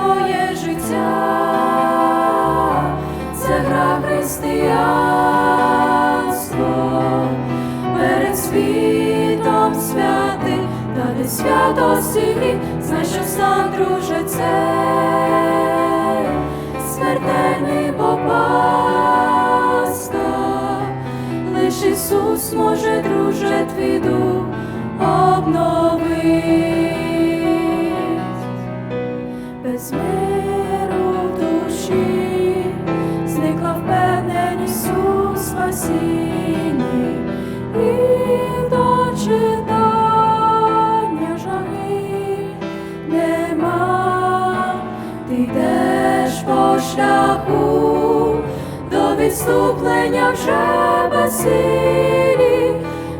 твоє життя, це гра християнство. Перед світом святий, та де святості гріх, знай, що сам друже цей, смертельний попаска, лиш Ісус може, друже, у спасінні і читання жаги. Нема, ти йдеш по шляху до відступлення вже безсилі,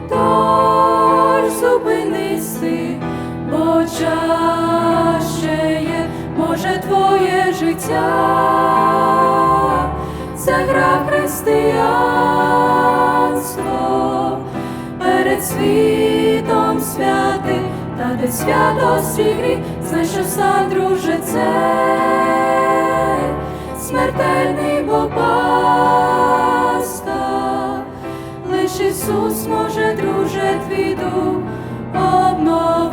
тож зупинись ти, бо час ще є, може твоє життя, світом святи, та де святості гріх, знайшов сам друже цей, смертельний попаста, лиш Ісус може, друже, твій дух обновить.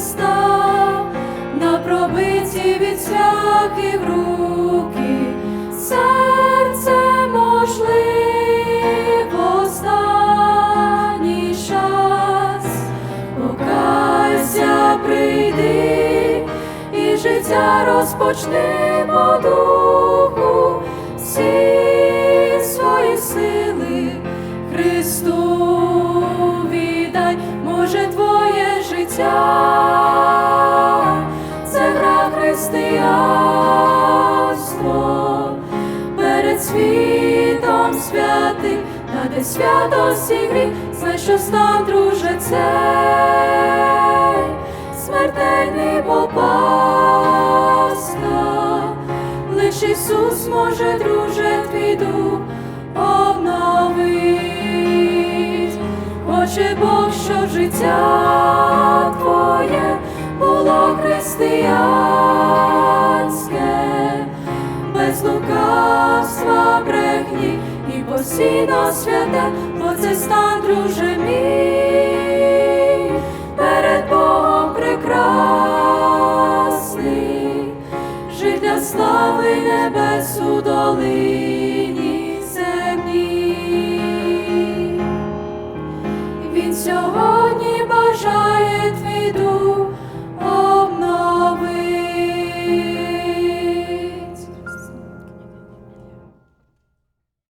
Христа, на пробиті від всяких руки, серце можливо останній час, покайся, прийди, і життя розпочни по духу, всі свої сили Христу віддай, може твоє життя, християнство. Перед світом святий, та де святості гріх, знай, що стан, друже, цей, смертельний попаска, лиш Ісус може, друже, твій дух обновить. Хоче Бог, щоб життя твоє було християнське, без лукавства, брехні і постійно святе, бо це стан, друже мій, перед Богом прекрасний, жить для слави небес у